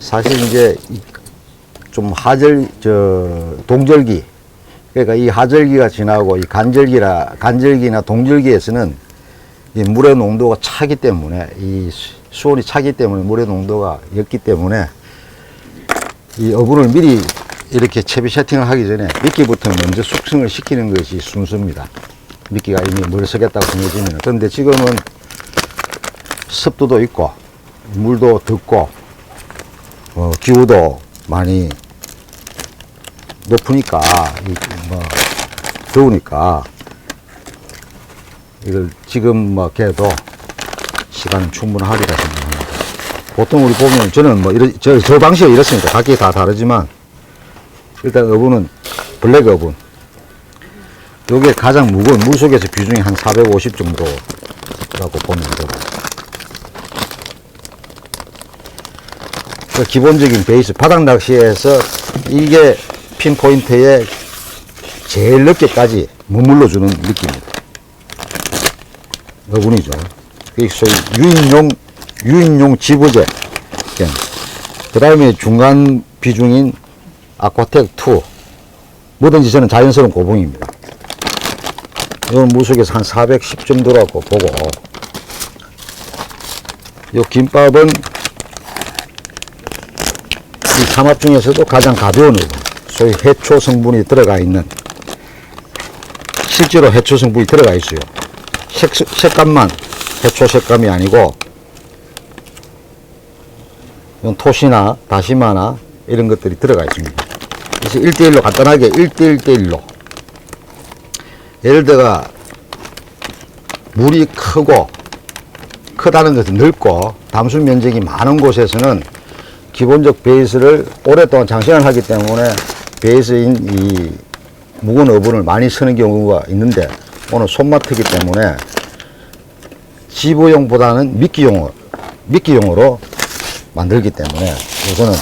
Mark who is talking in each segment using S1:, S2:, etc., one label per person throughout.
S1: 사실 이제 이- 좀 하절 저 동절기 그러니까 이 하절기가 지나고 이 간절기라 간절기나 동절기에서는 이 물의 농도가 차기 때문에 이 수- 수온이 차기 때문에 물의 농도가 였기 때문에 이 어분을 미리 이렇게 채비 세팅을 하기 전에 미끼부터 먼저 숙성을 시키는 것이 순서입니다. 미끼가 이미 물에 서겠다고 정해지면 그런데 지금은 습도도 있고 물도 덥고 어, 기후도 많이 높으니까 이, 뭐 더우니까 이걸 지금 뭐 걔도 시간은 충분하리라 생각합니다. 보통 우리 보면 저는 뭐 이런 저, 저 방식이 이렇습니다. 각기 다 다르지만 일단 어분은 블랙 어분. 요게 가장 무거운 물 속에서 비중이 한 450 정도라고 보면 되고. 그 기본적인 베이스 바닥 낚시에서 이게 핀 포인트에 제일 넓게까지 머물러 주는 느낌입니다. 어분이죠. 그게 소위 유인용 유인용 지부제. 그 다음에 중간 비중인 아쿠아텍 2. 뭐든지 저는 자연스러운 고봉입니다. 이건 물속에서 한 410 정도라고 보고, 요 김밥은 이 삼합 중에서도 가장 가벼운 부분, 소위 해초 성분이 들어가 있는, 실제로 해초 성분이 들어가 있어요. 색, 색감만 해초 색감이 아니고, 이건 토시나 다시마나 이런 것들이 들어가 있습니다. 그래서 1대1로 간단하게 1대1대1로 예를 들어 물이 크고 크다는 것은 넓고 담수 면적이 많은 곳에서는 기본적 베이스를 오랫동안 장시간 하기 때문에 베이스인 이 묵은 어분을 많이 쓰는 경우가 있는데 오늘 손마트기 때문에 지부용보다는 미끼용으로 미끼용으로 만들기 때문에 이거는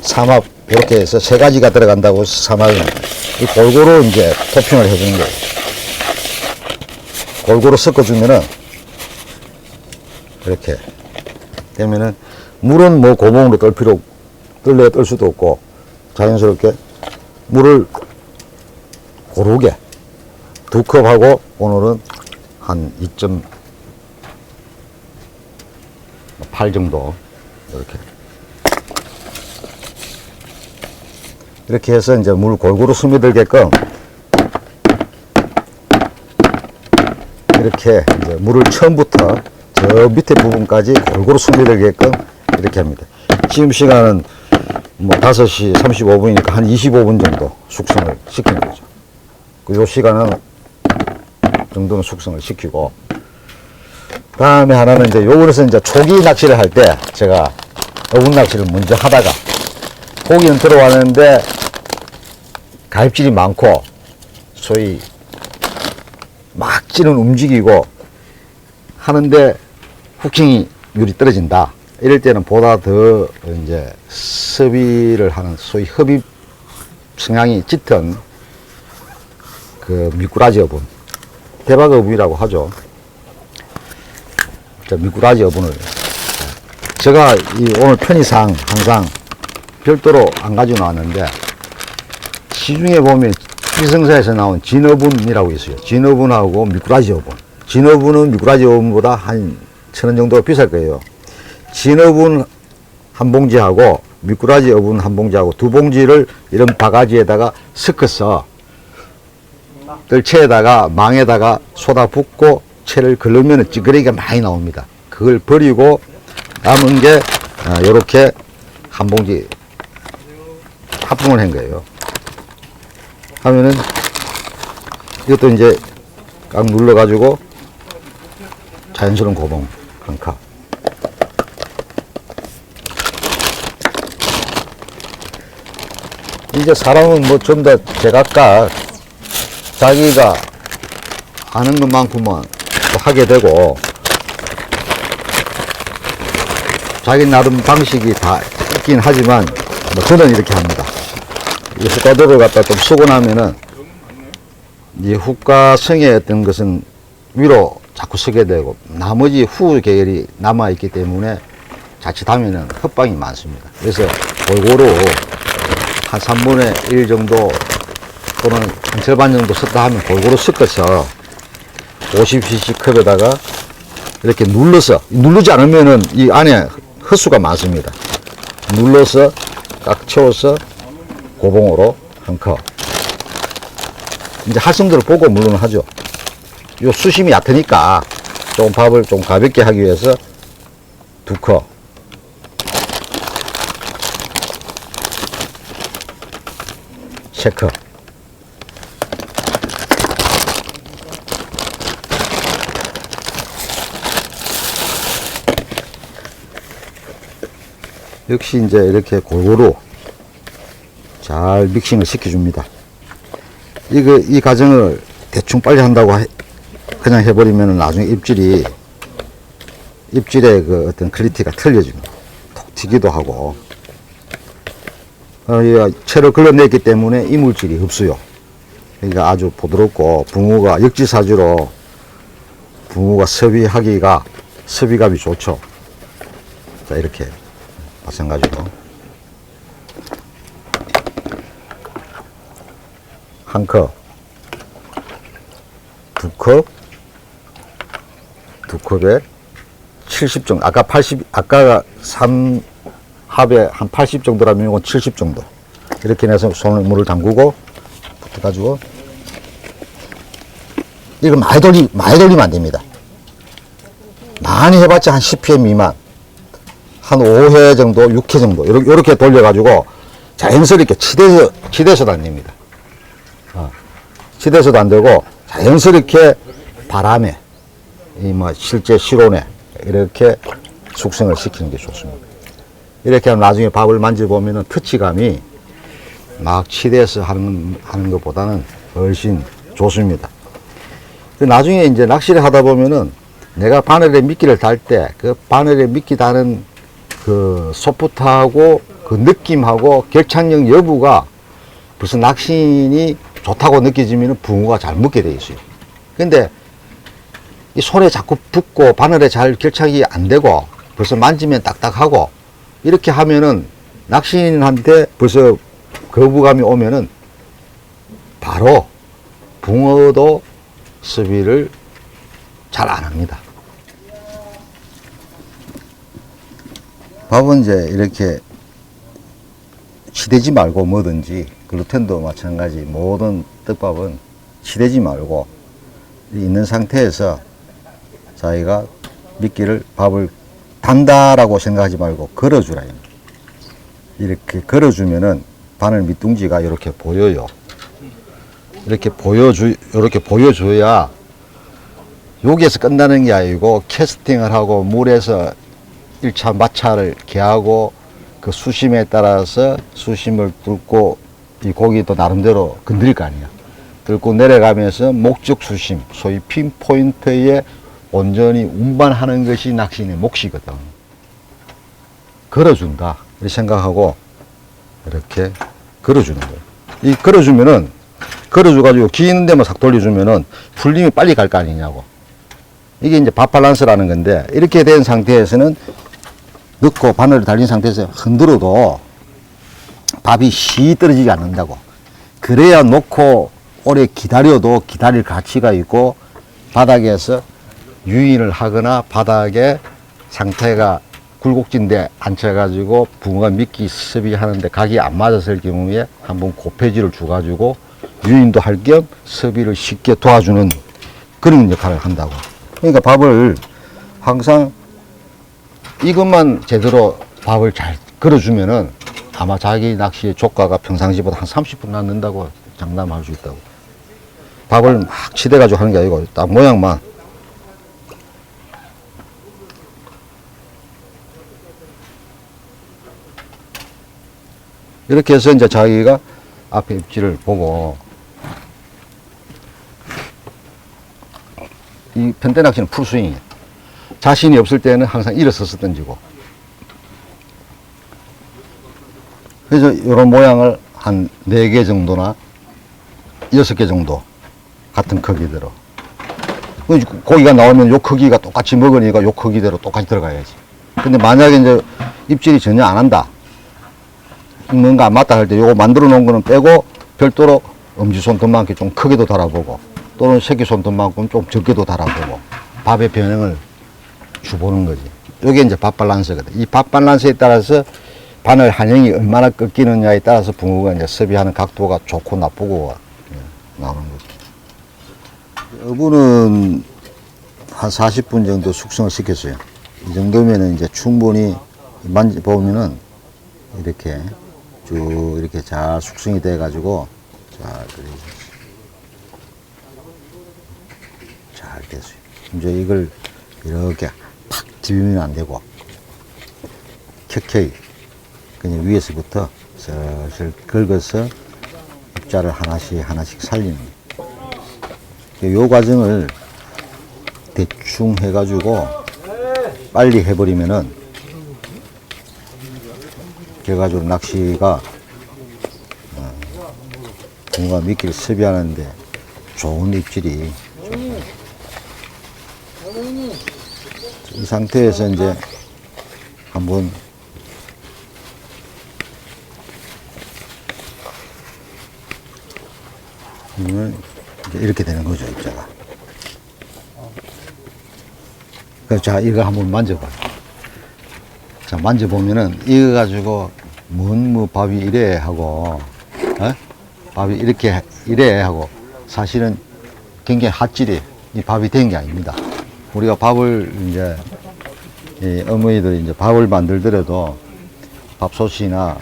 S1: 삼합 이렇게 해서 세 가지가 들어간다고 삼합은 이 골고루 이제 토핑을 해주는 거예요. 골고루 섞어주면은 이렇게 되면은 물은 뭐 고봉으로 떨 필요 떨래 떨 수도 없고 자연스럽게 물을 고르게 두 컵하고 오늘은 한 2.8 정도 이렇게. 이렇게 해서 이제 물 골고루 스며들게끔 이렇게 이제 물을 처음부터 저 밑에 부분까지 골고루 스며들게끔 이렇게 합니다. 지금 시간은 뭐 5시 35분이니까 한 25분 정도 숙성을 시키는 거죠. 그요 시간은 정도는 숙성을 시키고 다음에 하나는 이제 요거에서 이제 초기 낚시를 할 때 제가 어분 낚시를 먼저 하다가 고기는 들어왔는데 갈질이 많고 소위 막지는 움직이고 하는데 후킹이 율이 떨어진다. 이럴 때는 보다 더 이제 섭입을 하는 소위 흡입 성향이 짙은 그 미꾸라지 어분, 대박 어분이라고 하죠. 저 미꾸라지 어분을 제가 이 오늘 편의상 항상 별도로 안 가지고 나왔는데 시중에 보면 희성사에서 나온 진어분이라고 있어요. 진어분하고 미꾸라지 어분. 진어분은 미꾸라지 어분보다 한 천 원 정도 비쌀 거예요. 진어분 한 봉지하고 미꾸라지 어분 한 봉지하고 두 봉지를 이런 바가지에다가 섞어서 뜰채에다가 망에다가 쏟아 붓고 채를 걸으면 찌그러기가 많이 나옵니다. 그걸 버리고 남은 게 이렇게 한 봉지 합봉을 한 거예요. 하면은 이것도 이제 꽉 눌러가지고 자연스러운 고봉 한 컵. 이제 사람은 뭐 좀 더 제각각 자기가 아는 것만큼만 또 하게 되고 자기 나름 방식이 다 있긴 하지만 뭐 저는 이렇게 합니다. 이 후가도를 갖다 좀 쓰고 나면은 이 후가성의 어떤 것은 위로 자꾸 서게 되고 나머지 후 계열이 남아 있기 때문에 자칫하면은 헛방이 많습니다. 그래서 골고루 한 3분의 1 정도 또는 한 절반 정도 섞다 하면 골고루 섞어서 50cc 컵에다가 이렇게 눌러서 누르지 않으면은 이 안에 헛수가 많습니다. 눌러서 꽉 채워서 고봉으로 한 컵. 이제 할성들을 보고 물론 하죠. 요 수심이 얕으니까 좀 밥을 좀 가볍게 하기 위해서 두 컵. 세 컵. 역시 이제 이렇게 골고루 잘 믹싱을 시켜줍니다. 이거, 이 과정을 대충 빨리 한다고 해- 그냥 해버리면 나중에 입질이, 입질의 그 어떤 클리티가 틀려집니다. 톡 튀기도 하고. 어, 이 채를 걸러냈기 때문에 이물질이 없어요. 그러니까 아주 부드럽고 붕어가 역지사지로 붕어가 섭입하기가 섭입감이 좋죠. 자, 이렇게 마찬가지로. 한 컵, 두 컵, 두 컵에 70 정도. 아까 80, 아까 3 합에 한 80 정도라면 이건 70 정도. 이렇게 해서 손을 물을 담그고 붙어가지고 이거 많이 돌리, 많이 돌리면 안 됩니다. 많이 해봤자 한 10회 미만. 한 5회 정도, 6회 정도. 이렇게, 이렇게 돌려가지고 자연스럽게 치대서, 치대서도 안 됩니다. 어. 치대서도 안 되고 자연스럽게 바람에, 이 뭐 실제 실온에 이렇게 숙성을 시키는 게 좋습니다. 이렇게 하면 나중에 밥을 만져보면은 터치감이 막 치대서 하는, 하는 것보다는 훨씬 좋습니다. 그 나중에 이제 낚시를 하다 보면은 내가 바늘에 미끼를 달 때 그 바늘에 미끼 다는 그 소프트하고 그 느낌하고 결착력 여부가 벌써 낚시인이 좋다고 느껴지면 붕어가 잘 먹게 돼 있어요. 근데 이 손에 자꾸 붙고 바늘에 잘 결착이 안 되고 벌써 만지면 딱딱하고 이렇게 하면은 낚시인한테 벌써 거부감이 오면은 바로 붕어도 수비를 잘 안 합니다. 밥은 이제 이렇게 치대지 말고 뭐든지 글루텐도 마찬가지 모든 떡밥은 치대지 말고 있는 상태에서 자기가 미끼를 밥을 단다라고 생각하지 말고 걸어주라. 이렇게 걸어주면은 바늘 밑둥지가 이렇게 보여요. 이렇게 보여주, 이렇게 보여줘야 여기에서 끝나는 게 아니고 캐스팅을 하고 물에서 1차 마차를 개하고 그 수심에 따라서 수심을 뚫고 이 고기도 나름대로 건드릴 거 아니야. 들고 내려가면서 목적 수심, 소위 핀포인트에 온전히 운반하는 것이 낚시인의 몫이거든. 걸어준다. 이렇게 생각하고 이렇게 걸어주는 거예요. 이 걸어주면은 걸어줘가지고 기 있는 데만 싹 돌려주면은 풀림이 빨리 갈 거 아니냐고. 이게 이제 밥 밸런스라는 건데 이렇게 된 상태에서는 넣고 바늘을 달린 상태에서 흔들어도 밥이 시 떨어지지 않는다고. 그래야 놓고 오래 기다려도 기다릴 가치가 있고 바닥에서 유인을 하거나 바닥에 상태가 굴곡진데 앉혀가지고 붕어가 미끼 섭입하는데 각이 안 맞았을 경우에 한번 고폐지를 줘가지고 유인도 할겸 섭입을 쉽게 도와주는 그런 역할을 한다고. 그러니까 밥을 항상 이것만 제대로 밥을 잘 걸어주면은 아마 자기 낚시의 조가가 평상시보다 한 30분 남는다고 장담할 수 있다고. 밥을 막 치대가지고 하는 게 아니고 딱 모양만. 이렇게 해서 이제 자기가 앞에 입지를 보고 이 편대 낚시는 풀스윙이에요. 자신이 없을 때는 항상 일어서서 던지고. 그래서 이런 모양을 한 네 개 정도나 여섯 개 정도 같은 크기대로. 그 고기가 나오면 요 크기가 똑같이 먹으니까 요 크기대로 똑같이 들어가야지. 근데 만약에 이제 입질이 전혀 안 한다. 뭔가 안 맞다 할 때 요거 만들어 놓은 거는 빼고 별도로 엄지손톱만큼 좀 크게도 달아보고 또는 새끼손톱만큼 좀 적게도 달아보고 밥의 변형을 주보는 거지. 요게 이제 밥 밸런스거든. 이 밥 밸런스에 따라서 바늘 한형이 얼마나 꺾이느냐에 따라서 붕어가 이제 섭외하는 각도가 좋고 나쁘고 예, 나오는 거죠. 어부는 한 40분 정도 숙성을 시켰어요. 이 정도면은 이제 충분히 만져보면은 이렇게 쭉 이렇게 잘 숙성이 돼 가지고 잘 잘 됐어요. 이제 이걸 이렇게 팍 디비면 안 되고 켜켜이 그냥 위에서부터 슬슬 긁어서 입자를 하나씩 하나씩 살리는. 요 과정을 대충 해가지고 빨리 해버리면은 결과적으로 낚시가 어, 뭔가 미끼를 섭외하는데 좋은 입질이 좋아요. 이 상태에서 이제 한번 이제 이렇게 되는 거죠 입자가. 자 이거 한번 만져봐. 자 만져보면은 이거 가지고 뭔 뭐 밥이 이래 하고 어? 밥이 이렇게 이래 하고 사실은 굉장히 핫질이 이 밥이 된 게 아닙니다. 우리가 밥을 이제 이 어머니들 이제 밥을 만들더라도 밥솥이나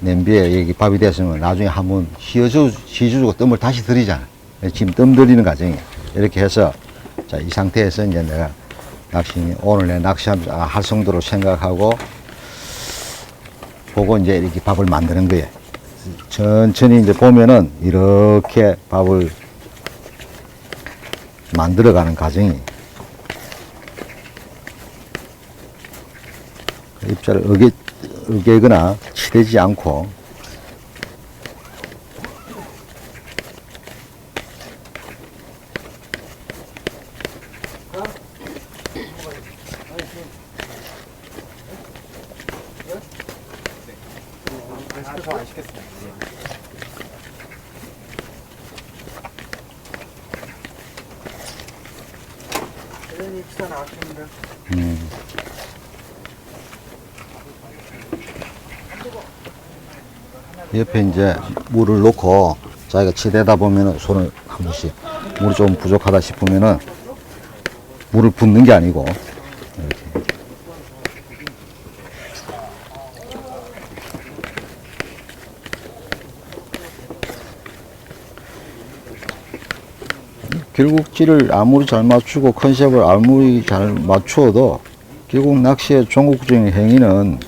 S1: 냄비에 여기 밥이 됐으면 나중에 한번 휘어주, 휘주고 뜸을 다시 들이잖아. 지금 뜸 들이는 과정이에요. 이렇게 해서 자, 이 상태에서 이제 내가 낚시, 오늘 내 낚시할 정도로 생각하고 보고 이제 이렇게 밥을 만드는 거예요. 천천히 이제 보면은 이렇게 밥을 만들어가는 과정이 입자를 어게, 어게거나 치대지 않고 옆에 이제 물을 놓고 자기가 치대다 보면은 손을 한 번씩 물이 좀 부족하다 싶으면은 물을 붓는 게 아니고 이렇게 결국 찌를 아무리 잘 맞추고 컨셉을 아무리 잘 맞추어도 결국 낚시의 종국적인 행위는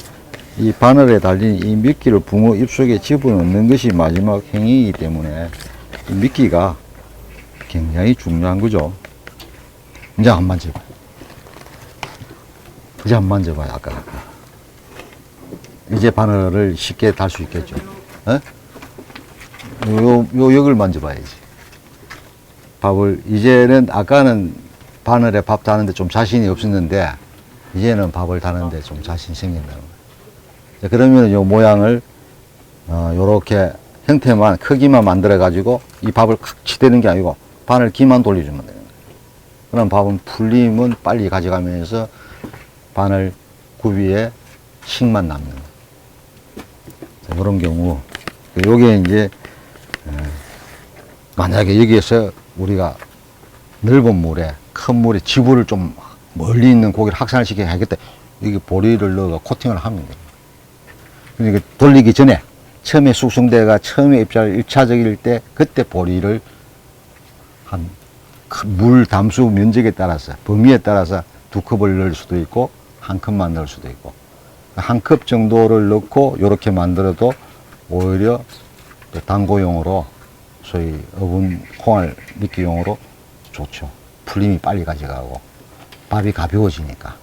S1: 이 바늘에 달린 이 미끼를 붕어 입속에 집어넣는 것이 마지막 행위이기 때문에 이 미끼가 굉장히 중요한 거죠. 이제 한 만져봐. 이제 한 만져봐요, 아까. 아까. 이제 바늘을 쉽게 달 수 있겠죠. 어? 요, 요, 여기를 만져봐야지. 밥을, 이제는, 아까는 바늘에 밥 다는데 좀 자신이 없었는데, 이제는 밥을 다는데 좀 자신 생긴다는 거예요. 자, 그러면 요 모양을 어, 요렇게 형태만 크기만 만들어 가지고 이 밥을 칵 치대는 게 아니고 바늘 기만 돌려주면 거예요. 그럼 밥은 풀리면 빨리 가져가면서 바늘 구비에 식만 남는 거예요. 자, 이런 경우 요게 이제 어, 만약에 여기에서 우리가 넓은 물에 큰 물에 지부를 좀 멀리 있는 고기를 확산을 시켜야겠다. 여기 보리를 넣어 코팅을 하면 돼요. 그러니까 돌리기 전에 처음에 숙성대가 처음에 입자를 1차적일 때 그때 보리를 한 물 담수 면적에 따라서 범위에 따라서 두 컵을 넣을 수도 있고 한 컵만 넣을 수도 있고 한 컵 정도를 넣고 이렇게 만들어도 오히려 또 당고용으로 소위 어분 콩알 미끼용으로 좋죠. 풀림이 빨리 가져가고 밥이 가벼워지니까.